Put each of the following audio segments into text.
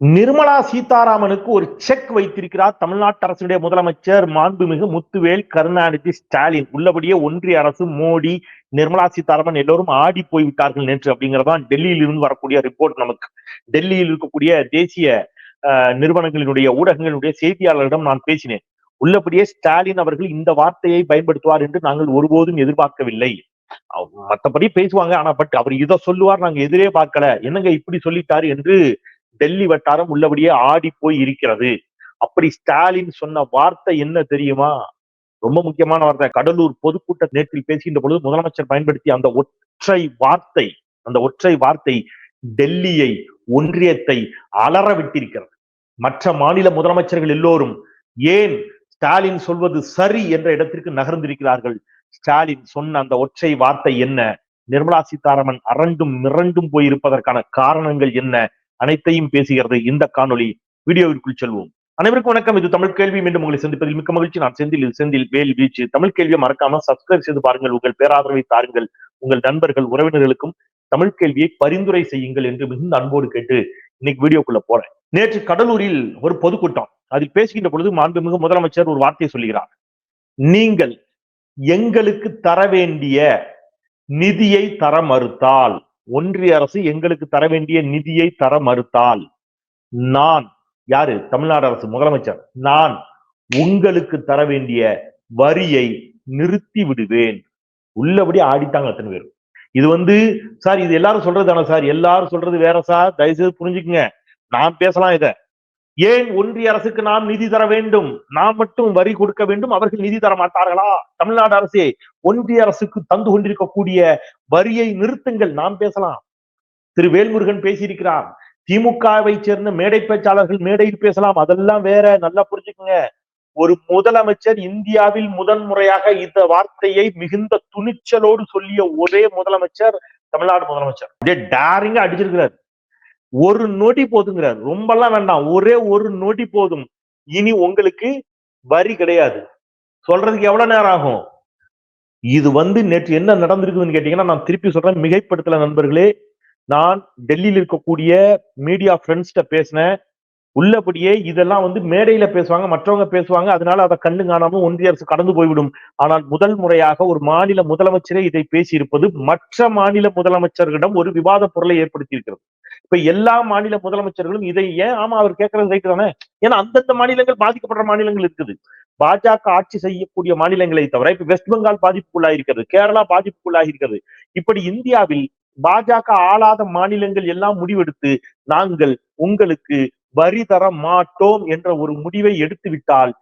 நிர்மலா சீதாராமனுக்கு ஒரு செக் வைத்திருக்கிறார் தமிழ்நாட்டு அரசுடைய முதலமைச்சர் மாண்புமிகு முத்துவேல் கருணாநிதி ஸ்டாலின். உள்ளபடியே ஒன்றிய அரசு மோடி நிர்மலா சீதாராமன் எல்லோரும் ஆடி போய் விட்டார்கள் நேற்று அப்படிங்கறதான் டெல்லியில் இருந்து வரக்கூடிய ரிப்போர்ட் நமக்கு. டெல்லியில் இருக்கக்கூடிய தேசிய நிறுவனங்களினுடைய ஊடகங்களுடைய செய்தியாளர்களிடம் நான் பேசினேன். உள்ளபடியே ஸ்டாலின் அவர்கள் இந்த வார்த்தையை பயன்படுத்துவார் என்று நாங்கள் ஒருபோதும் எதிர்பார்க்கவில்லை. மற்றபடி மத்தபடி பேசுவாங்க. ஆனா பட் அவர் இதை சொல்லுவார் நாங்க எதிரே பார்க்கல. என்னங்க இப்படி சொல்லிட்டாரு என்று டெல்லி வட்டாரம் உள்ளபடியே ஆடி போய் இருக்கிறது. அப்படி ஸ்டாலின் சொன்ன வார்த்தை என்ன தெரியுமா? ரொம்ப முக்கியமான வார்த்தை. கடலூர் பொதுக்கூட்ட நேற்றில் பேசுகின்ற பொழுது முதலமைச்சர் பயன்படுத்திய அந்த ஒற்றை வார்த்தை அந்த ஒற்றை வார்த்தை டெல்லியை ஒன்றியத்தை அலற விட்டிருக்கிறது. மற்ற மாநில முதலமைச்சர்கள் எல்லோரும் ஏன் ஸ்டாலின் சொல்வது சரி என்ற இடத்திற்கு நகர்ந்திருக்கிறார்கள்? ஸ்டாலின் சொன்ன அந்த ஒற்றை வார்த்தை என்ன? நிர்மலா சீதாராமன் அரண்டும் மிரண்டும் போயிருப்பதற்கான காரணங்கள் என்ன? அனைத்தையும் பேசுகிறது இந்த காணொளி. வீடியோவிற்குள் செல்வோம். அனைவருக்கும் வணக்கம். இது தமிழ் கேள்வி. மீண்டும் உங்களை சந்திப்பதில் மிக்க மகிழ்ச்சி. நான் செந்தில். இது செந்தில் வேல் வீச்சு. தமிழ் கேள்வியை மறக்காம சப்ஸ்கிரைப் செய்து பாருங்கள். உங்கள் பேராதரவை தாருங்கள். உங்கள் நண்பர்கள் உறவினர்களுக்கும் தமிழ் கேள்வியை பரிந்துரை செய்யுங்கள் என்று மிகுந்த அன்போடு கேட்டு இன்னைக்கு வீடியோக்குள்ள போறேன். நேற்று கடலூரில் ஒரு பொதுக்கூட்டம். அதில் பேசுகின்ற பொழுது மாண்புமிகு முதலமைச்சர் ஒரு வார்த்தையை சொல்கிறார் நீங்கள் எங்களுக்கு தர வேண்டிய நிதியை தர மறுத்தால் ஒன்றிய அரசு எங்களுக்கு தர வேண்டிய நிதியை தர மறுத்தால் நான் யாரு? தமிழ்நாடு அரசு முதலமைச்சர். நான் உங்களுக்கு தர வேண்டிய வரியை நிறுத்தி விடுவேன். உள்ளபடி ஆடிட்டாங்க அத்தனை பேரும். இது வந்து சார் இது எல்லாரும் சொல்றது தானே சார்? எல்லாரும் சொல்றது வேற சார். தயவுசெய்து புரிஞ்சுக்குங்க. நான் பேசலாம் இதை. ஏன் ஒன்றிய அரசுக்கு நாம் நிதி தர வேண்டும்? நாம் மட்டும் வரி கொடுக்க வேண்டும் அவர்கள் நிதி தர மாட்டார்களா? தமிழ்நாடு அரசே ஒன்றிய அரசுக்கு தந்து கொண்டிருக்கக்கூடிய வரியை நிறுத்துங்கள். நாம் பேசலாம். திரு வேல்முருகன் பேசியிருக்கிறார். திமுகவை சேர்ந்த மேடை பேச்சாளர்கள் மேடையில் பேசலாம். அதெல்லாம் வேற நல்லா புரிஞ்சுக்கோங்க. ஒரு முதலமைச்சர் இந்தியாவில் முதன்முறையாக இந்த வார்த்தையை மிகுந்த துணிச்சலோடு சொல்லிய ஒரே முதலமைச்சர் தமிழ்நாடு முதலமைச்சர். அப்படியே டேரிங்கா அடிச்சிருக்கிறார். ஒரு நொடி போதுங்கிறார். ரொம்பலாம் வேண்டாம். ஒரே ஒரு நொடி போதும். இனி உங்களுக்கு வரி கிடையாது. சொல்றதுக்கு எவ்வளவு நேரம் ஆகும்? இது வந்து நேற்று என்ன நடந்திருக்குதுன்னு கேட்டீங்கன்னா நான் திருப்பி சொல்றேன். மிகைப்படுத்தல நண்பர்களே நான் டெல்லியில் இருக்கக்கூடிய மீடியா ஃப்ரெண்ட்ஸ்கிட்ட பேசினேன். உள்ளபடியே இதெல்லாம் வந்து மேடையில பேசுவாங்க மற்றவங்க பேசுவாங்க. அதனால அதை கண்ணு காணாமல் ஒன்றிய அரசு கடந்து போய்விடும். ஆனால் முதல் முறையாக ஒரு மாநில முதலமைச்சரே இதை பேசியிருப்பது மற்ற மாநில முதலமைச்சர்களிடம் ஒரு விவாத பொருளை ஏற்படுத்தி இருக்கிறது இப்ப எல்லா மாநில முதலமைச்சர்களும் இதை ஏன் ஆமா அவர் கேட்கறது ரைட்டு தானே? ஏன்னா அந்தந்த மாநிலங்கள் பாதிக்கப்படுற மாநிலங்கள் இருக்குது. பாஜக ஆட்சி செய்யக்கூடிய மாநிலங்களை தவிர இப்ப வெஸ்ட் பெங்கால் பாதிப்புக்குள்ளாயிருக்கிறது கேரளா பாதிப்புக்குள்ளாயிருக்கிறது. இப்படி இந்தியாவில் பாஜக ஆளாத மாநிலங்கள் எல்லாம் முடிவெடுத்து நாங்கள் உங்களுக்கு வரி தர மாட்டோம் என்ற ஒரு முடிவை எடுத்து விட்டால்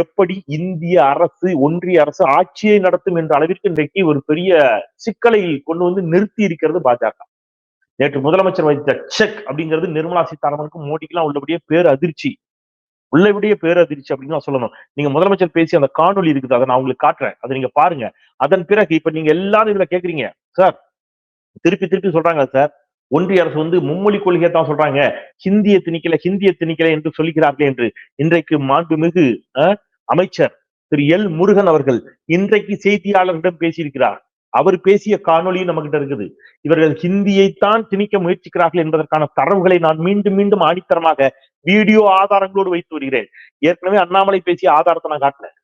எப்படி இந்திய அரசு ஒன்றிய அரசு ஆட்சியை நடத்தும் என்ற அளவிற்கு இன்றைக்கு ஒரு பெரிய சிக்கலை கொண்டு வந்து நிறுத்தி இருக்கிறது பாஜக. நேற்று முதலமைச்சர் வைத்த செக் அப்படிங்கிறது நிர்மலா சீதாராமனுக்கும் மோடிக்கெல்லாம் உள்ளபடியே பேர் அதிர்ச்சி உள்ளபடியே பேர் அதிர்ச்சி அப்படின்னு நான் சொல்லணும். நீங்க முதலமைச்சர் பேசி அந்த காணொலி இருக்குது அதை நான் உங்களுக்கு காட்டுறேன். அதை நீங்க பாருங்க. அதன் பிறகு இப்ப நீங்க எல்லாரும் இதுல கேக்குறீங்க. சார் திருப்பி திருப்பி சொல்றாங்க சார். ஒன்றிய அரசு வந்து மும்மொழி கொள்கையை தான் சொல்றாங்க. ஹிந்தியை திணிக்கல ஹிந்தியை திணிக்கல என்று சொல்லுகிறார்கள் என்று. இன்றைக்கு மாண்புமிகு அஹ், அமைச்சர் திரு எல் முருகன் அவர்கள் இன்றைக்கு செய்தியாளர்களிடம் பேசியிருக்கிறார். அவர் பேசிய காணொளி நம்ம கிட்ட இருக்குது. இவர்கள் ஹிந்தியைத்தான் திணிக்க முயற்சிக்கிறார்கள் என்பதற்கான தரவுகளை நான் மீண்டும் மீண்டும் ஆணித்தரமாக வீடியோ ஆதாரங்களோடு வைத்து வருகிறேன். ஏற்கனவே அண்ணாமலை பேசிய ஆதாரத்தை நான் காட்டினேன்.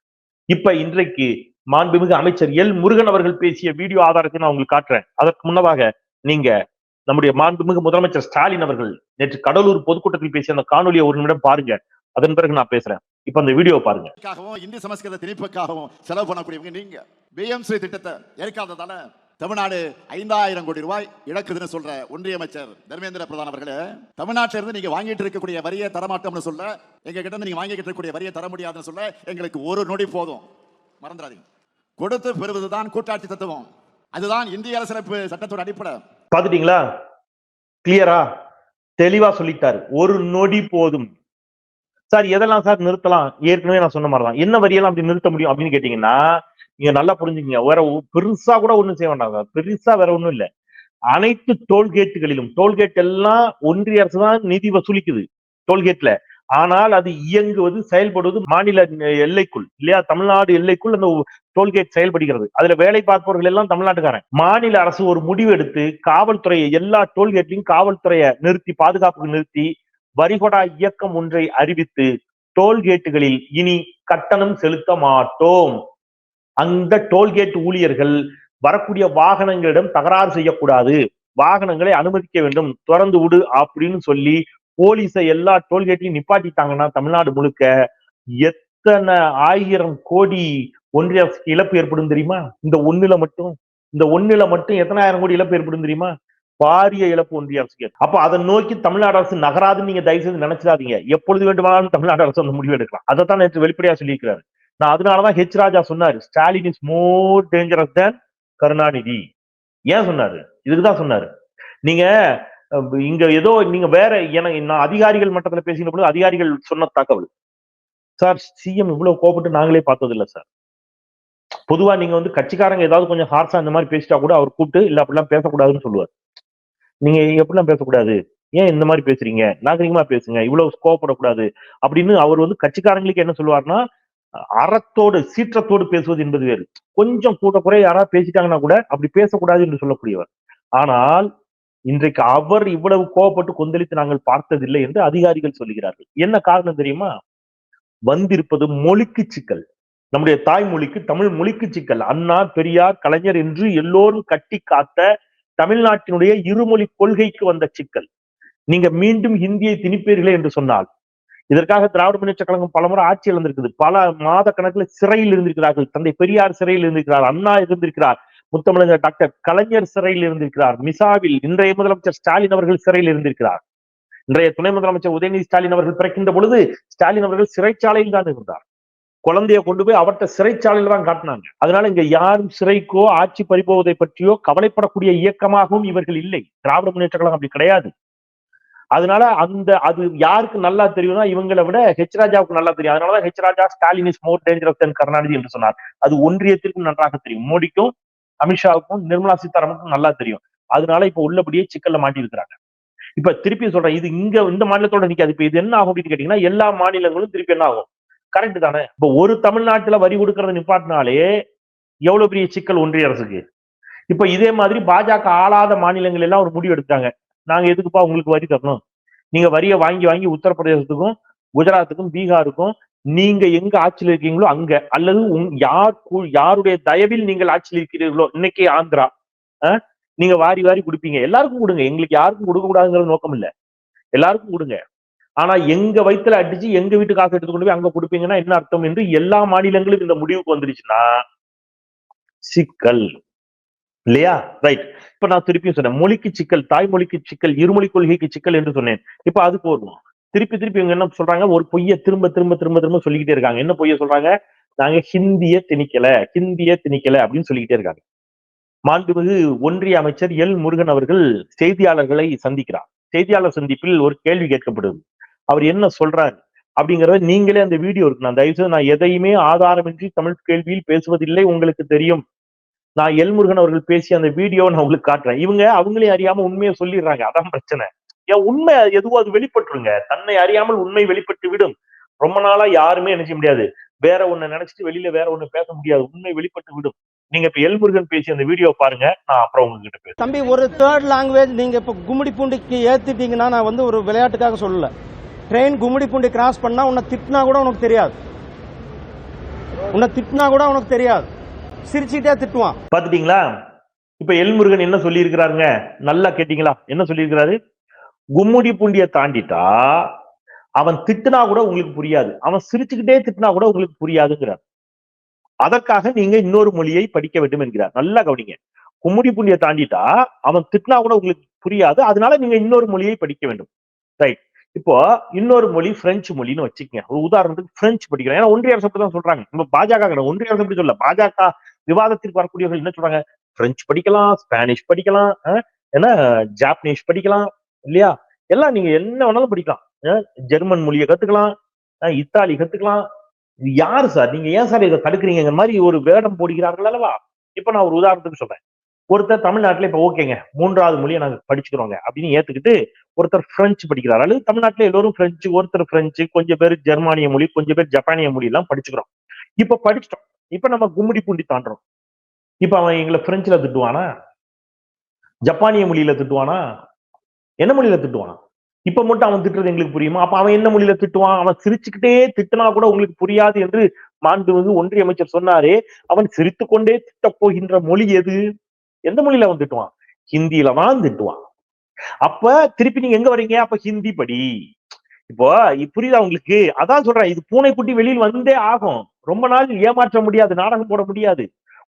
இப்ப இன்றைக்கு மாண்புமிகு அமைச்சர் எல் முருகன் அவர்கள் பேசிய வீடியோ ஆதாரத்தை நான் உங்களுக்கு காட்டுறேன். அதற்கு முன்னதாக நீங்க நம்முடைய மாண்புமிகு முதலமைச்சர் ஸ்டாலின் அவர்கள் நேற்று கடலூர் பொதுக்கூட்டத்தில் பேசிய அந்த காணொலியை ஒரு நிமிடம் பாருங்க. அதன் பிறகு நான் பேசுறேன். இப்ப அந்த வீடியோ பாருங்க. இந்தி சமஸ்கிருத திணிப்புக்காகவும் செலவு பண்ணக்கூடியவங்க நீங்க. பிஎம்சி திட்டத்தை ஏற்காததால தமிழ்நாடு ஐந்தாயிரம் கோடி ரூபாய் இழக்குதுன்னு சொல்ற ஒன்றிய அமைச்சர் தர்மேந்திர பிரதான் அவர்களே தமிழ்நாட்டில இருந்து நீங்க வாங்கிட்டு இருக்கக்கூடிய வரியை தரமாட்டோம்னு சொல்ல எங்க கிட்ட இருந்து நீங்க வாங்கிட்டு இருக்கக்கூடிய வரியை தர முடியாதுன்னு சொல்ல எங்களுக்கு ஒரு நொடி போதும். மறந்துடாதீங்க. கொடுத்து பெறுவதுதான் கூட்டாட்சி தத்துவம். அதுதான் இந்திய அரசியலமைப்பு சட்டத்தோட அடிப்படை. பாத்துட்டீங்களா கிளியரா தெளிவா சொல்லிட்டாரு. ஒரு நொடி போதும். சார் எதெல்லாம் சார் நிறுத்தலாம்? ஏற்கனவே நான் சொன்ன மாதிரி தான் என்ன வரியெல்லாம் அப்படி நிறுத்த முடியும் அப்படின்னு கேட்டீங்கன்னா நீங்க நல்லா புரிஞ்சுக்கங்க. வேற பெருசா கூட ஒண்ணும் செய்ய வேண்டாம் சார். பெருசா வேற ஒண்ணும் இல்ல. அனைத்து டோல்கேட்டுகளிலும் டோல்கேட் எல்லாம் ஒன்றிய அரசு தான் நிதி வசூலிக்குது டோல்கேட்ல. ஆனால் அது இயங்குவது செயல்படுவது மாநில எல்லைக்குள் இல்லையா? தமிழ்நாடு எல்லைக்குள் அந்த டோல்கேட் செயல்படுகிறது. அதுல வேலை பார்ப்பவர்கள் எல்லாம் தமிழ்நாட்டுக்காரன். மாநில அரசு ஒரு முடிவு எடுத்து காவல்துறையை எல்லா டோல்கேட்லையும் காவல்துறையை நிறுத்தி பாதுகாப்புக்கு நிறுத்தி வரிகொடா இயக்கம் ஒன்றை அறிவித்து டோல்கேட்டுகளில் இனி கட்டணம் செலுத்த மாட்டோம். அந்த டோல்கேட் ஊழியர்கள் வரக்கூடிய வாகனங்களிடம் தகராறு செய்யக்கூடாது. வாகனங்களை அனுமதிக்க வேண்டும். திறந்து விடு அப்படின்னு சொல்லி போலீஸை எல்லா டோல்கேட்டையும் நிப்பாட்டிட்டாங்கன்னா தமிழ்நாடு முழுக்க எத்தனை ஆயிரம் கோடி ஒன்றிய அரசுக்கு இழப்பு ஏற்படும் தெரியுமா? இந்த ஒண்ணுல மட்டும் இந்த ஒண்ணுல மட்டும் எத்தனாயிரம் கோடி இழப்பு ஏற்படும் தெரியுமா? பாரிய இழப்பு ஒன்றிய அரசுக்கு. அப்ப அதை நோக்கி தமிழ்நாடு அரசு நகராதுன்னு நீங்க தயவு செய்து நினைச்சிடாதீங்க. எப்பொழுது வேண்டுமானாலும் தமிழ்நாடு அரசு அந்த முடிவு எடுக்கலாம். அதை தான் நேற்று வெளிப்படையா சொல்லியிருக்கிறாரு. நான் அதனாலதான் ஹெச் ராஜா சொன்னாரு Stalin is more dangerous than Karunanidhi. ஏன் சொன்னாரு? இதுக்குதான் சொன்னாரு. நீங்க இங்க ஏதோ நீங்க வேற எனக்கு நான் அதிகாரிகள் மட்டத்துல பேசின பொழுது அதிகாரிகள் சொன்ன தகவல். சார் சிஎம் இவ்வளவு கோபப்பட்டு நாங்களே பார்த்தது சார். பொதுவா நீங்க வந்து கட்சிக்காரங்க ஏதாவது கொஞ்சம் ஹார்ஸா இந்த மாதிரி பேசிட்டா கூட அவர் கூப்பிட்டு இல்ல அப்படிலாம் பேசக்கூடாதுன்னு சொல்லுவார். நீங்க எப்படிலாம் பேசக்கூடாது? ஏன் இந்த மாதிரி பேசுறீங்க? நாகரிகமா பேசுங்க இவ்வளவு கோவப்படக்கூடாது அப்படின்னு அவர் வந்து கட்சிக்காரங்களுக்கு என்ன சொல்லுவார்னா அறத்தோடு சீற்றத்தோடு பேசுவது என்பது வேறு. கொஞ்சம் கூட குறை யாராவது பேசிட்டாங்கன்னா கூட அப்படி பேசக்கூடாது என்று சொல்லக்கூடியவர். ஆனால் இன்றைக்கு அவர் இவ்வளவு கோவப்பட்டு கொந்தளித்து நாங்கள் பார்த்ததில்லை என்று அதிகாரிகள் சொல்லுகிறார்கள். என்ன காரணம் தெரியுமா? வந்திருப்பது மொழிக்கு சிக்கல். நம்முடைய தாய்மொழிக்கு தமிழ் மொழிக்கு சிக்கல். அண்ணா பெரியார் கலைஞர் என்று எல்லோரும் கட்டி காத்த தமிழ்நாட்டினுடைய இருமொழி கொள்கைக்கு வந்த சிக்கல். நீங்க மீண்டும் ஹிந்தியை திணிப்பீர்களே என்று சொன்னால். இதற்காக திராவிட முன்னேற்ற கழகம் பலமுறை ஆட்சி இழந்திருக்குது. பல மாத கணக்கில் சிறையில் இருந்திருக்கிறார்கள். தந்தை பெரியார் சிறையில் இருந்திருக்கிறார். அண்ணா இருந்திருக்கிறார். முத்தமிழர் டாக்டர் கலைஞர் சிறையில் இருந்திருக்கிறார். மிசாவில் இன்றைய முதலமைச்சர் ஸ்டாலின் அவர்கள் சிறையில் இருந்திருக்கிறார். இன்றைய துணை முதலமைச்சர் உதயநிதி ஸ்டாலின் அவர்கள் பிறக்கின்ற பொழுது ஸ்டாலின் அவர்கள் சிறைச்சாலையில் தான் இருந்தார். குழந்தைய கொண்டு போய் அவர்கிட்ட சிறைச்சாலையில் தான் காட்டினாங்க. அதனால இங்க யாரும் சிறைக்கோ ஆட்சி பறிபோவதை பற்றியோ கவலைப்படக்கூடிய இயக்கமாகவும் இவர்கள் இல்லை. திராவிட முன்னேற்ற கழகம் அப்படி கிடையாது. அதனால அந்த அது யாருக்கு நல்லா தெரியும்னா இவங்களை விட ஹெச் ராஜாவுக்கு நல்லா தெரியும். அதனாலதான் H Raja Stalin is more dangerous than Karunanidhi என்று சொன்னார். அது ஒன்றியத்திற்கும் நன்றாக தெரியும். மோடிக்கும் அமித்ஷாவுக்கும் நிர்மலா சீதாராமனுக்கும் நல்லா தெரியும். அதனால இப்ப உள்ளபடியே சிக்கல்ல மாட்டி இருக்கிறாங்க இப்ப திருப்பி சொல்றேன் இது இங்க இந்த மாநிலத்தோட நிக்காது. இப்ப இது என்ன ஆகும் அப்படின்னு கேட்டீங்கன்னா எல்லா மாநிலங்களும் திருப்பி என்ன ஆகும்? கரெக்ட் தானே? இப்ப ஒரு தமிழ்நாட்டுல வரி கொடுக்கறத நிப்பாட்டினாலே எவ்வளவு பெரிய சிக்கல் ஒன்றிய அரசுக்கு? இப்ப இதே மாதிரி பாஜக ஆளாத மாநிலங்கள் எல்லாம் ஒரு முடிவு எடுத்தாங்க நாங்க எதுக்குப்பா உங்களுக்கு வரி தரணும்? நீங்க வரியை வாங்கி வாங்கி உத்தரப்பிரதேசத்துக்கும் குஜராத்துக்கும் பீகாருக்கும் நீங்க எங்க ஆட்சியில் இருக்கீங்களோ அங்க அல்லது யார் யாருடைய தயவில் நீங்கள் ஆட்சியில் இருக்கிறீர்களோ இன்னைக்கு ஆந்திரா நீங்க வாரி வாரி கொடுப்பீங்க. எல்லாருக்கும் கொடுங்க. எங்களுக்கு யாருக்கும் கொடுக்க கூடாதுங்கிற நோக்கம் இல்ல. எல்லாருக்கும் கொடுங்க. ஆனா எங்க வயிற்றுல அடிச்சு எங்க வீட்டு காசு எடுத்து கொண்டு போய் அங்க கொடுப்பீங்கன்னா என்ன அர்த்தம் என்று எல்லா மாநிலங்களும் இந்த முடிவுக்கு வந்துருச்சுன்னா சிக்கல். இல்லையா? ரைட் இப்ப நான் திருப்பியும் சொன்னேன். மொழிக்கு சிக்கல் தாய்மொழிக்கு சிக்கல் இருமொழி கொள்கைக்கு சிக்கல் என்று சொன்னேன். இப்ப அதுக்கு வருவோம் திருப்பி திருப்பி இவங்க என்ன சொல்றாங்க? ஒரு பொய்ய திரும்ப திரும்ப திரும்ப திரும்ப சொல்லிக்கிட்டே இருக்காங்க. என்ன பொய்ய சொல்றாங்க? நாங்க ஹிந்திய திணிக்கல ஹிந்திய திணிக்கல அப்படின்னு சொல்லிக்கிட்டே இருக்காங்க. மாண்புமிகு ஒன்றிய அமைச்சர் எல் முருகன் அவர்கள் செய்தியாளர்களை சந்திக்கிறார். செய்தியாளர் சந்திப்பில் ஒரு கேள்வி கேட்கப்படுது அவர் என்ன சொல்றாரு? அப்படிங்கறத நீங்களே அந்த வீடியோ இருக்கு. நான் தயவு செய்து நான் எதையுமே ஆதாரமின்றி தமிழ் கேள்வியில் பேசுவதில்லை உங்களுக்கு தெரியும். நான் எல்முருகன் அவர்கள் பேசிய அந்த வீடியோவை நான் உங்களுக்கு காட்டுறேன். இவங்க அவங்களே அறியாம உண்மையை சொல்லிடுறாங்க. அதான் பிரச்சனை. ஏன் உண்மை எதுவோ அது வெளிப்பட்டுருங்க. தன்னை அறியாமல் உண்மை வெளிப்பட்டு விடும். ரொம்ப நாளா யாருமே நினைச்ச முடியாது. வேற ஒண்ணு நினைச்சிட்டு வெளியில வேற ஒண்ணு பேச முடியாது. உண்மை வெளிப்பட்டு விடும். நீங்க இப்ப எல்முருகன் பேசிய அந்த வீடியோ பாருங்க நான் அப்புறம் உங்ககிட்ட பேசுறேன். தம்பி ஒரு தேர்ட் லாங்குவேஜ் நீங்க இப்ப கும்மிடி பூண்டிக்கு ஏத்திட்டீங்கன்னா நான் வந்து ஒரு விளையாட்டுக்காக சொல்லல. ட்ரெயின் கும்மிடி பூண்டி கிராஸ் பண்ணா உன்னை திட்டினா கூட உனக்கு தெரியாது. உன்னை திட்டினா கூட உனக்கு தெரியாது. சிரிச்சுக்கிட்டே திட்டுவான். பாத்துட்டீங்களா இப்ப எல்முருகன் என்ன சொல்லி இருக்கிறாருங்க நல்லா கேட்டீங்களா? என்ன சொல்லியிருக்கிறாரு? கும்முடி பூண்டிய தாண்டிட்டா அவன் திட்டுனா கூட உங்களுக்கு புரியாது. அவன் சிரிச்சுக்கிட்டே திட்டினா கூட உங்களுக்கு புரியாதுங்கிறார். அதற்காக நீங்க இன்னொரு மொழியை படிக்க வேண்டும் என்கிறார். நல்லா கவனிங்க. கும்முடி பூண்டிய தாண்டிட்டா அவன் திட்டினா கூட உங்களுக்கு புரியாது. அதனால நீங்க இன்னொரு மொழியை படிக்க வேண்டும். ரைட் இப்போ இன்னொரு மொழி பிரெஞ்சு மொழின்னு வச்சுக்கங்க. ஒரு உதாரணத்துக்கு பிரெஞ்சு படிக்கிறேன். ஏன்னா ஒன்றிய அரசு தான் சொல்றாங்க. நம்ம பாஜக கிடையாது. ஒன்றிய அரசு அப்படி சொல்ல பாஜக விவாதத்திற்கு வரக்கூடியவர்கள் என்ன சொல்றாங்க? பிரெஞ்சு படிக்கலாம் ஸ்பானிஷ் படிக்கலாம் ஏன்னா ஜாப்பனீஸ் படிக்கலாம் இல்லையா? எல்லாம் நீங்க என்ன வேணாலும் படிக்கலாம். ஜெர்மன் மொழியை கத்துக்கலாம் இத்தாலி கத்துக்கலாம் யாரு சார்? நீங்க ஏன் சார் இதை தடுக்கிறீங்க மாதிரி ஒரு வேடம் போடுகிறார்கள் அல்லவா? இப்ப நான் ஒரு உதாரணத்துக்கு சொல்றேன். ஒருத்தர் தமிழ்நாட்டுல இப்ப ஓகேங்க மூன்றாவது மொழியை நாங்க படிச்சுக்கிறோங்க அப்படின்னு ஏத்துக்கிட்டு ஒருத்தர் பிரெஞ்சு படிக்கிறார். அல்லது தமிழ்நாட்டுல எல்லோரும் பிரெஞ்சு ஒருத்தர் பிரெஞ்சு கொஞ்சம் பேர் ஜெர்மானிய மொழி கொஞ்சம் பேர் ஜப்பானிய மொழி எல்லாம் படிச்சுக்கிறோம். இப்ப படிச்சிட்டோம். இப்ப நம்ம கும்மிடி பூண்டி தாண்டுறோம். இப்ப அவன் எங்களை பிரெஞ்சுல திட்டுவானா? ஜப்பானிய மொழியில திட்டுவானா? என்ன மொழியில திட்டுவானா? இப்ப மட்டும் அவன் திட்டுறது எங்களுக்கு புரியுமா? அப்ப அவன் என்ன மொழியில திட்டுவான்? அவன் சிரிச்சுக்கிட்டே திட்டினா கூட உங்களுக்கு புரியாது என்று மாண்புமிகு ஒன்றிய அமைச்சர் சொன்னாரே. அவன் சிரித்துக்கொண்டே திட்டப் போகின்ற மொழி எது? எந்த மொழியில அவன் திட்டுவான்? ஹிந்தியில தான் திட்டுவான். அப்ப திருப்பி நீங்க எங்க வர்றீங்க அப்ப ஹிந்தி படி. இப்போ புரியுதா உங்களுக்கு? அதான் சொல்றேன் இது பூனைக்குட்டி வெளியில் வந்தே ஆகும். ரொம்ப நாள் ஏமாற்ற முடியாது நாடகம் போட முடியாது.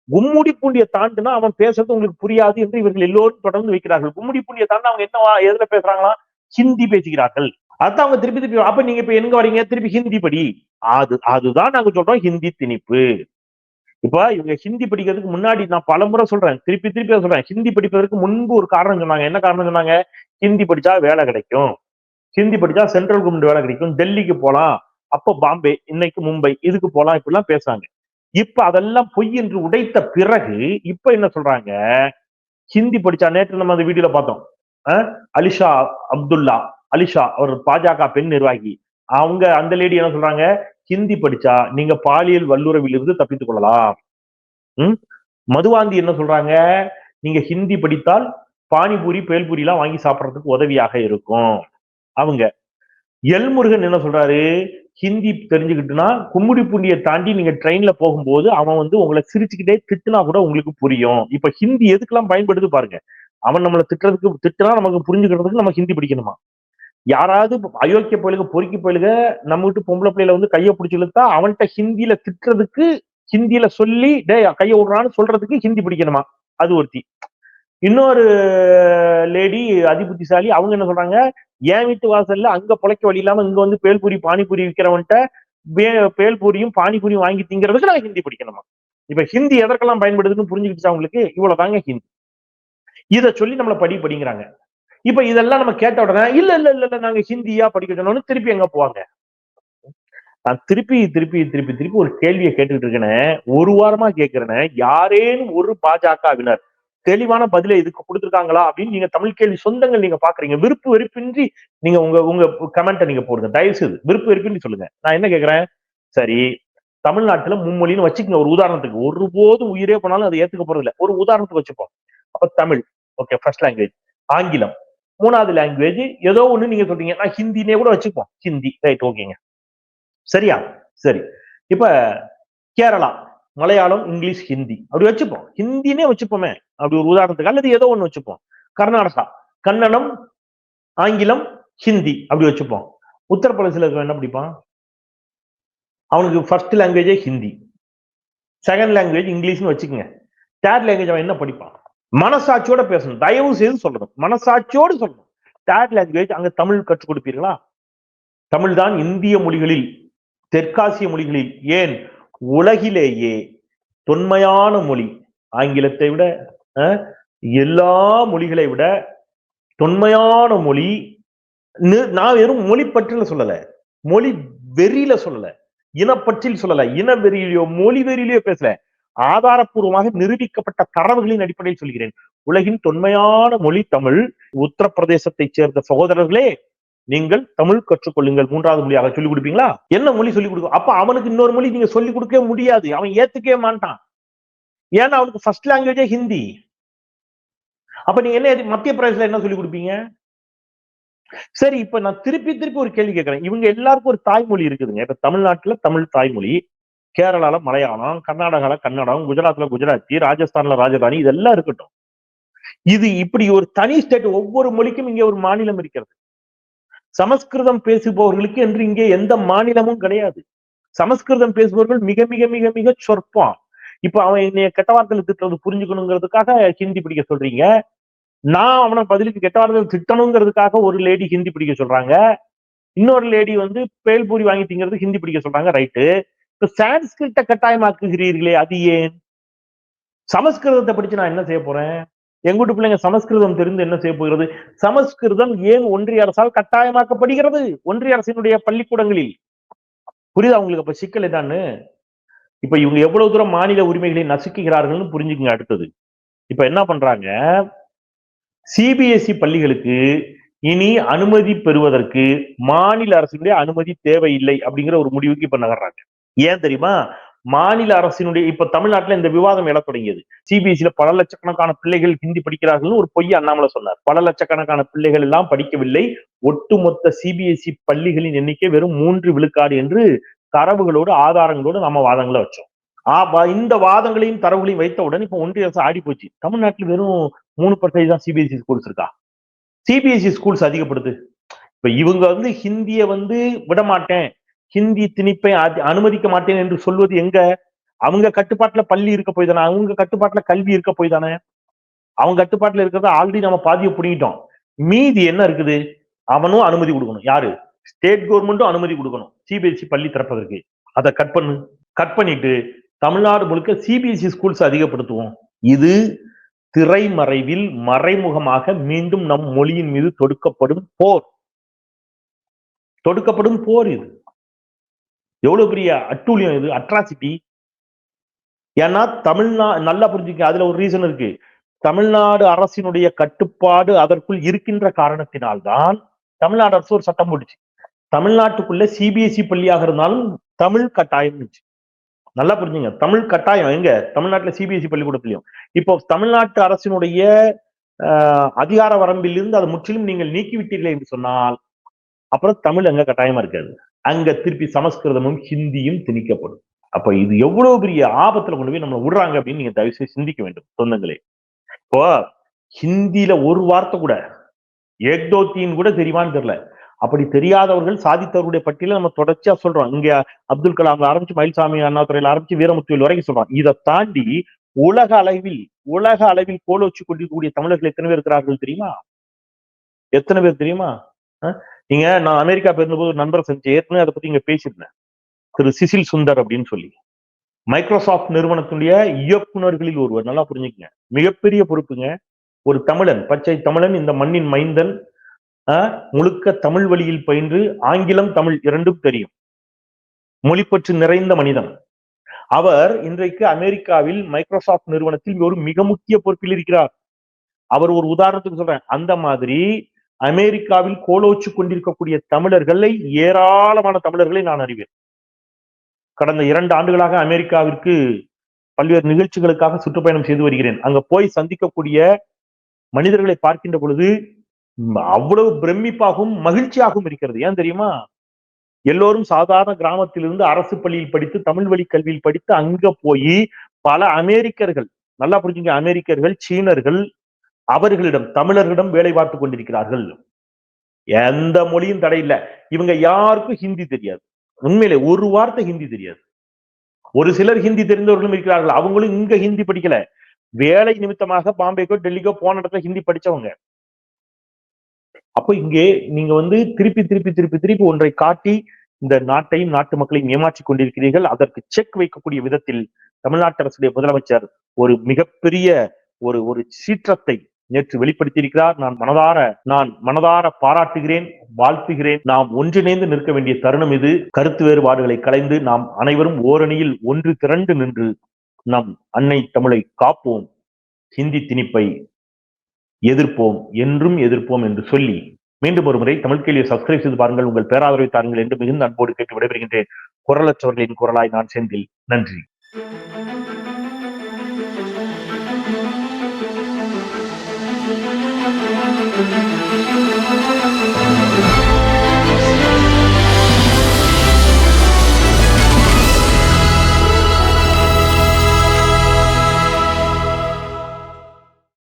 கும்முடி பூண்டிய தாண்டுனா அவன் பேசுறது உங்களுக்கு புரியாது என்று இவர்கள் எல்லோரும் தொடர்ந்து வைக்கிறார்கள். கும்முடி பூண்டிய தாண்டு அவங்க என்ன எதுல பேசுறாங்களா ஹிந்தி பேசுகிறார்கள் அதான் அவங்க திருப்பி திருப்பி அப்ப நீங்க இப்ப எங்க வரீங்க? திருப்பி ஹிந்தி படி. அது அதுதான் நாங்க சொல்றோம் ஹிந்தி திணிப்பு. இப்ப இவங்க ஹிந்தி படிக்கிறதுக்கு முன்னாடி நான் பலமுறை சொல்றேன். திருப்பி திருப்பி சொல்றேன். ஹிந்தி படிப்பதற்கு முன்பு ஒரு காரணம் சொன்னாங்க. என்ன காரணம் சொன்னாங்க? ஹிந்தி படிச்சா வேலை கிடைக்கும். ஹிந்தி படிச்சா சென்ட்ரல் கவர்மெண்ட் வேலை கிடைக்கும். டெல்லிக்கு போலாம். அப்ப பாம்பே இன்னைக்கு மும்பை இதுக்கு போலாம் இப்படிலாம் பேசுறாங்க. இப்ப அதெல்லாம் பொய் என்று உடைத்த பிறகு இப்ப என்ன சொல்றாங்க? ஹிந்தி படிச்சா நேற்று நம்ம அந்த வீடியோல பார்த்தோம். அலிஷா அப்துல்லா. அலிஷா ஒரு பாஜக பெண் நிர்வாகி. அவங்க அந்த லேடி என்ன சொல்றாங்க? ஹிந்தி படிச்சா நீங்க பாலியல் வல்லுறவிலிருந்து தப்பித்துக் கொள்ளலாம். உம் மதுவாந்தி என்ன சொல்றாங்க? நீங்க ஹிந்தி படித்தால் பானிபூரி பேல்பூரி எல்லாம் வாங்கி சாப்பிட்றதுக்கு உதவியாக இருக்கும். அவங்க. எல்முருகன் என்ன சொல்றாரு? ஹிந்தி தெரிஞ்சுக்கிட்டுனா கும்முடி பூண்டியை தாண்டி நீங்க ட்ரெயின்ல போகும்போது அவன் வந்து உங்களை சிரிச்சுக்கிட்டே திட்டுனா கூட உங்களுக்கு புரியும். இப்ப ஹிந்தி எதுக்கெல்லாம் பயன்படுது பாருங்க. அவன் நம்மளை திட்டுறதுக்கு திட்டுனா நமக்கு புரிஞ்சுக்கிறதுக்கு நம்ம ஹிந்தி படிக்கணுமா? யாராவது அயோக்கிய பயிலுக பொறுக்கி பயிலுக நம்ம வீட்டு பொம்பளை பிள்ளையில வந்து கையை பிடிச்சி இழுத்தா அவன்கிட்ட ஹிந்தியில திட்டுறதுக்கு ஹிந்தியில சொல்லி டே கையை விடுறான்னு சொல்றதுக்கு ஹிந்தி பிடிக்கணுமா? அது ஒருத்தி இன்னொரு லேடி அதிபுத்திசாலி அவங்க என்ன சொல்றாங்க? என் வீட்டு வாசல்ல அங்க பொழைக்க வழி இல்லாம இங்க வந்து பேல்பூரி பானிபூரி விற்கிறவன்ட்ட பேல்பூரியும் பானிபூரியும் வாங்கி திங்கிறதுக்கு நான் ஹிந்தி படிக்கணுமா? இப்ப ஹிந்தி எதற்கெல்லாம் பயன்படுதுன்னு புரிஞ்சுக்கிச்சா அவங்களுக்கு இவ்வளவுதாங்க ஹிந்தி. இத சொல்லி நம்மள படி படிங்கிறாங்க. இப்ப இதெல்லாம் நம்ம கேட்ட உடனே இல்ல இல்ல இல்ல இல்ல நாங்க ஹிந்தியா படிக்க சொன்னோம்னு திருப்பி எங்க போவாங்க? நான் திருப்பி திருப்பி திருப்பி திருப்பி ஒரு கேள்வியை கேட்டுக்கிட்டு இருக்கேனே ஒரு வாரமா கேட்கிறேனே யாரேனும் ஒரு பாஜகவினர் தெளிவான பதிலை இதுக்கு கொடுத்திருக்காங்களா அப்படின்னு நீங்க தமிழ் கேள்வி சொந்தங்கள் நீங்க பாக்குறீங்க. விருப்பு வெறுப்பின்றி நீங்க உங்க உங்க கமெண்ட்டை நீங்க போடுங்க. தயவு செய்து விருப்பு வெறுப்பின்றி சொல்லுங்க. நான் என்ன கேட்கிறேன் சரி தமிழ்நாட்டுல மும்மொழின்னு வச்சுக்கோங்க ஒரு உதாரணத்துக்கு. ஒருபோதும் உயிரே போனாலும் அதை ஏத்துக்க போறது இல்ல ஒரு உதாரணத்துக்கு வச்சுப்போம். அப்ப தமிழ். ஓகே ஃபர்ஸ்ட் லாங்குவேஜ் ஆங்கிலம். மூணாவது லாங்குவேஜ் ஏதோ ஒன்று நீங்க சொல்றீங்க. நான் ஹிந்தினே கூட வச்சுப்போம் ஹிந்தி ரைட் ஓகேங்க சரியா? சரி. இப்ப கேரளா மலையாளம் இங்கிலீஷ் ஹிந்தி. அப்படி வச்சுப்போம். ஹிந்தினே வச்சுப்போமே. அப்படி ஒரு உதாரணத்துக்கு. அல்லது ஏதோ ஒன்று வச்சுப்போம். கர்நாடகா கன்னடம் ஆங்கிலம் ஹிந்தி அப்படி வச்சுப்போம். உத்தரப்பிரதேசில் இருக்க என்ன படிப்பான்? அவனுக்கு ஃபர்ஸ்ட் லாங்குவேஜே ஹிந்தி. செகண்ட் லாங்குவேஜ் இங்கிலீஷ்னு வச்சுக்கோங்க. தேர்ட் லாங்குவேஜ் அவன் என்ன படிப்பான்? மனசாட்சியோட பேசணும். தயவு செய்து சொல்லணும். மனசாட்சியோடு சொல்லணும். தேர்ட் லாங்குவேஜ் அங்க தமிழ் கற்றுக் கொடுப்பீர்களா? தமிழ் தான் இந்திய மொழிகளில் தெற்காசிய மொழிகளில் ஏன்? உலகிலேயே தொன்மையான மொழி. ஆங்கிலத்தை விட எல்லா மொழிகளை விட தொன்மையான மொழி நான் வெறும் மொழி பற்றில சொல்லல. மொழி வெறியில சொல்லல. இனப்பற்றில் சொல்லல. இன வெறியிலையோ மொழி வெறியிலையோ பேசல. ஆதாரப்பூர்வமாக நிரூபிக்கப்பட்ட தரவுகளின் அடிப்படையில் சொல்கிறேன். உலகின் தொன்மையான மொழி தமிழ் உத்தரப்பிரதேசத்தைச் சேர்ந்த சகோதரர்களே நீங்கள் தமிழ் கற்றுக்கொள்ளுங்கள். மூன்றாவது மொழியாக சொல்லிக் கொடுப்பீங்களா? என்ன மொழி சொல்லிக் கொடுக்கும் அப்ப அவனுக்கு இன்னொரு மொழி நீங்க சொல்லிக் கொடுக்கவே முடியாது. அவன் ஏத்துக்கவே மாட்டான். ஏன்னா அவனுக்கு ஃபர்ஸ்ட் லாங்குவேஜே ஹிந்தி. அப்ப நீங்க என்ன மத்திய பிரதேசல என்ன சொல்லிக் கொடுப்பீங்க? சரி இப்ப நான் திருப்பி திருப்பி ஒரு கேள்வி கேட்கிறேன். இவங்க எல்லாருக்கும் ஒரு தாய்மொழி இருக்குதுங்க. இப்ப தமிழ்நாட்டுல தமிழ் தாய்மொழி. கேரளால மலையாளம் கர்நாடகால கன்னடம் குஜராத்ல குஜராத்தி ராஜஸ்தான்ல ராஜதானி இதெல்லாம் இருக்கட்டும். இது இப்படி ஒரு தனி ஸ்டேட் ஒவ்வொரு மொழிக்கும் இங்கே ஒரு மாநிலம் இருக்கிறது. சமஸ்கிருதம் பேசுபவர்களுக்கு என்று இங்கே எந்த மாநிலமும் கிடையாது. சமஸ்கிருதம் பேசுபவர்கள் மிக மிக மிக மிக சொற்பம். இப்ப அவன் என்னைய கெட்ட வார்த்தையில திட்டுறது புரிஞ்சுக்கணுங்கிறதுக்காக ஹிந்தி பிடிக்க சொல்றீங்க. நான் அவனை பதிலுக்கு கெட்ட வார்த்தையில திட்டணுங்கிறதுக்காக ஒரு லேடி ஹிந்தி பிடிக்க சொல்றாங்க. இன்னொரு லேடி வந்து பேல்பூரி வாங்கி திங்கிறது ஹிந்தி பிடிக்க சொல்றாங்க ரைட்டு சான்ஸ்கிரிட்ட கட்டாயமாக்குகிறீர்களே அது ஏன்? சமஸ்கிருதத்தை படிச்சு நான் என்ன செய்ய போறேன்? எங்கூட்டு பிள்ளைங்க சமஸ்கிருதம் தெரிந்து என்ன செய்ய போகிறது? சமஸ்கிருதம் ஏன் ஒன்றிய அரசால் கட்டாயமாக்கப்படுகிறது? ஒன்றிய அரசினுடைய பள்ளிக்கூடங்களில். புரியுதா உங்களுக்கு? அப்ப சிக்கல் இதான்னு இப்ப இவங்க எவ்வளவு தூரம் மாநில உரிமைகளை நசுக்குகிறார்கள்னு புரிஞ்சுக்குங்க அடுத்தது. இப்ப என்ன பண்றாங்க? சிபிஎஸ்இ பள்ளிகளுக்கு இனி அனுமதி பெறுவதற்கு மாநில அரசினுடைய அனுமதி தேவையில்லை அப்படிங்கிற ஒரு முடிவுக்கு இப்ப நகர்றாங்க. ஏன் தெரியுமா? மாநில அரசினுடைய இப்ப தமிழ்நாட்டுல இந்த விவாதம் எழ தொடங்கியது. சிபிஎஸ்சியில பல லட்சக்கணக்கான பிள்ளைகள் ஹிந்தி படிக்கிறார்கள் ஒரு பொய் அண்ணாமலை சொன்னார். பல லட்சக்கணக்கான பிள்ளைகள் எல்லாம் படிக்கவில்லை. ஒட்டுமொத்த சிபிஎஸ்இ பள்ளிகளின் எண்ணிக்கை வெறும் மூன்று விழுக்காடு என்று தரவுகளோடு ஆதாரங்களோடு நம்ம வாதங்களை வச்சோம். ஆ, இந்த வாதங்களையும் தரவுகளையும் வைத்தவுடன் இப்ப ஒன்றிய அரசு ஆடி போச்சு. தமிழ்நாட்டில் வெறும் மூணு பர்சன்டேஜ் தான் சிபிஎஸ்இ ஸ்கூல்ஸ் இருக்கா? சிபிஎஸ்சி ஸ்கூல்ஸ் அதிகப்படுது. இப்ப இவங்க வந்து ஹிந்தியை வந்து விட மாட்டேன் ஹிந்தி திணிப்பை அனுமதிக்க மாட்டேன் என்று சொல்வது எங்க? அவங்க கட்டுப்பாட்டுல பள்ளி இருக்க போய் தானே அவங்க கட்டுப்பாட்டுல கல்வி இருக்க போய் தானே அவங்க கட்டுப்பாட்டுல இருக்கிறத ஆல்ரெடி நம்ம பாதியை புடிங்கிட்டோம். மீதி என்ன இருக்குது? அவனும் அனுமதி கொடுக்கணும். யாரு? ஸ்டேட் கவர்மெண்ட்டும் அனுமதி கொடுக்கணும். சிபிஎஸ்சி பள்ளி திறப்பதற்கு. அதை கட் பண்ணு. கட் பண்ணிட்டு தமிழ்நாடு முழுக்க சிபிஎஸ்சி ஸ்கூல்ஸ் அதிகப்படுத்துவோம். இது திரைமறைவில் மறைமுகமாக மீண்டும் நம் மொழியின் மீது தொடுக்கப்படும் போர். தொடுக்கப்படும் போர் இது. எவ்வளவு பெரிய அட்டூழியம் இது அட்ராசிட்டி ஏன்னா தமிழ்நா நல்லா புரிஞ்சுக்க அதுல ஒரு ரீசன் இருக்கு. தமிழ்நாடு அரசினுடைய கட்டுப்பாடு அதற்குள் இருக்கின்ற காரணத்தினால்தான் தமிழ்நாடு அரசு ஒரு சட்டம் போட்டுச்சு. தமிழ்நாட்டுக்குள்ள சிபிஎஸ்இ பள்ளியாக இருந்தாலும் தமிழ் கட்டாயம் இருந்துச்சு. நல்லா புரிஞ்சுங்க தமிழ் கட்டாயம். எங்க? தமிழ்நாட்டுல சிபிஎஸ்இ பள்ளிக்கூடத்திலையும். இப்போ தமிழ்நாட்டு அரசினுடைய ஆஹ், அதிகார வரம்பிலிருந்து அதை முற்றிலும் நீங்கள் நீக்கிவிட்டீர்கள் என்று சொன்னால் அப்புறம் தமிழ் எங்க கட்டாயமா இருக்காது. அங்க திருப்பி சமஸ்கிருதமும் ஹிந்தியும் திணிக்கப்படும். அப்ப இது எவ்வளவு பெரிய ஆபத்துல கொண்டு போய் நம்மளை விடுறாங்க அப்படின்னு நீங்க தயவு செய்து சிந்திக்க வேண்டும் சொந்தங்களே. இப்போ ஹிந்தியில ஒரு வார்த்தை கூட ஏக்தோத்தின்னு கூட தெரியுமான்னு தெரியல. அப்படி தெரியாதவர்கள் சாதித்தவர்களுடைய பட்டியல நம்ம தொடர்ச்சியா சொல்றோம். இங்க அப்துல் கலாம் ஆரம்பிச்சு மயில்சாமி அண்ணாதுறையில ஆரம்பிச்சு வீரமுத்துவில் வரைக்கும் சொல்றோம். இதை தாண்டி உலக அளவில் உலக அளவில் கோல வச்சு கொண்டிருக்கக்கூடிய தமிழர்கள் எத்தனை பேர் இருக்கிறார்கள் தெரியுமா? எத்தனை பேர் தெரியுமா? நீங்க நான் அமெரிக்கா போயிருந்தபோது ஒரு நண்பர் செஞ்சு ஏற்கனவே அதை பத்தி இங்க பேசியிருந்தேன். திரு சிசில் சுந்தர் அப்படின்னு சொல்லி. மைக்ரோசாஃப்ட் நிறுவனத்துடைய இயக்குனர்களில் ஒருவர். நல்லா புரிஞ்சுக்கங்க. மிகப்பெரிய பொறுப்புங்க. ஒரு தமிழன் பச்சை தமிழன் இந்த மண்ணின் மைந்தன். ஆஹ், முழுக்க தமிழ் வழியில் பயின்று ஆங்கிலம் தமிழ் இரண்டும் தெரியும். மொழிப்பற்று நிறைந்த மனிதன். அவர் இன்றைக்கு அமெரிக்காவில் மைக்ரோசாஃப்ட் நிறுவனத்தில் ஒரு மிக முக்கிய பொறுப்பில் இருக்கிறார். அவர் ஒரு உதாரணத்துக்கு சொல்றேன். அந்த மாதிரி அமெரிக்காவில் கோலோச்சு கொண்டிருக்கக்கூடிய தமிழர்களை ஏராளமான தமிழர்களை நான் அறிவேன். கடந்த இரண்டு ஆண்டுகளாக அமெரிக்காவிற்கு பல்வேறு நிகழ்ச்சிகளுக்காக சுற்றுப்பயணம் செய்து வருகிறேன். அங்க போய் சந்திக்கக்கூடிய மனிதர்களை பார்க்கின்ற பொழுது அவ்வளவு பிரமிப்பாகவும் மகிழ்ச்சியாகவும் இருக்கிறது. ஏன் தெரியுமா? எல்லோரும் சாதாரண கிராமத்திலிருந்து அரசு பள்ளியில் படித்து தமிழ் வழி கல்வியில் படித்து அங்க போய் பல அமெரிக்கர்கள் நல்லா புரிஞ்சுங்க அமெரிக்கர்கள் சீனர்கள் அவர்களிடம் தமிழர்களிடம் வேலை பார்த்து கொண்டிருக்கிறார்கள். எந்த மொழியும் தடை இல்ல. இவங்க யாருக்கும் ஹிந்தி தெரியாது. உண்மையிலே ஒரு வார்த்தை ஹிந்தி தெரியாது. ஒரு சிலர் ஹிந்தி தெரிந்தவர்களும் இருக்கிறார்கள். அவங்களும் இங்க ஹிந்தி படிக்கல. வேலை நிமித்தமாக பாம்பேக்கோ டெல்லிக்கோ போன இடத்துல ஹிந்தி படிச்சவங்க. அப்போ இங்கே நீங்க வந்து திருப்பி திருப்பி திருப்பி திருப்பி ஒன்றை காட்டி இந்த நாட்டையும் நாட்டு மக்களையும் ஏமாற்றிக் கொண்டிருக்கிறீர்கள். அதற்கு செக் வைக்கக்கூடிய விதத்தில் தமிழ்நாட்டு அரசுடைய முதலமைச்சர் ஒரு மிகப்பெரிய ஒரு ஒரு சீற்றத்தை நேற்று வெளிப்படுத்தியிருக்கிறார். நான் மனதார நான் மனதார பாராட்டுகிறேன் வாழ்த்துகிறேன். நாம் ஒன்றிணைந்து நிற்க வேண்டிய தருணம் இது. கருத்து வேறுபாடுகளை கலைந்து நாம் அனைவரும் ஓரணியில் ஒன்று திரண்டு நின்று நம் அன்னை தமிழை காப்போம். ஹிந்தி திணிப்பை எதிர்ப்போம் என்றும் எதிர்ப்போம் என்று சொல்லி மீண்டும் ஒரு முறை தமிழ் கேள்வியை சப்ஸ்கிரைப் செய்து பாருங்கள். உங்கள் பேராதரவை தாருங்கள் என்று மிகுந்த அன்போடு கேட்டு விடைபெறுகின்றேன். குரலற்றவர்களின் குரலாய் நான் செந்தில். நன்றி.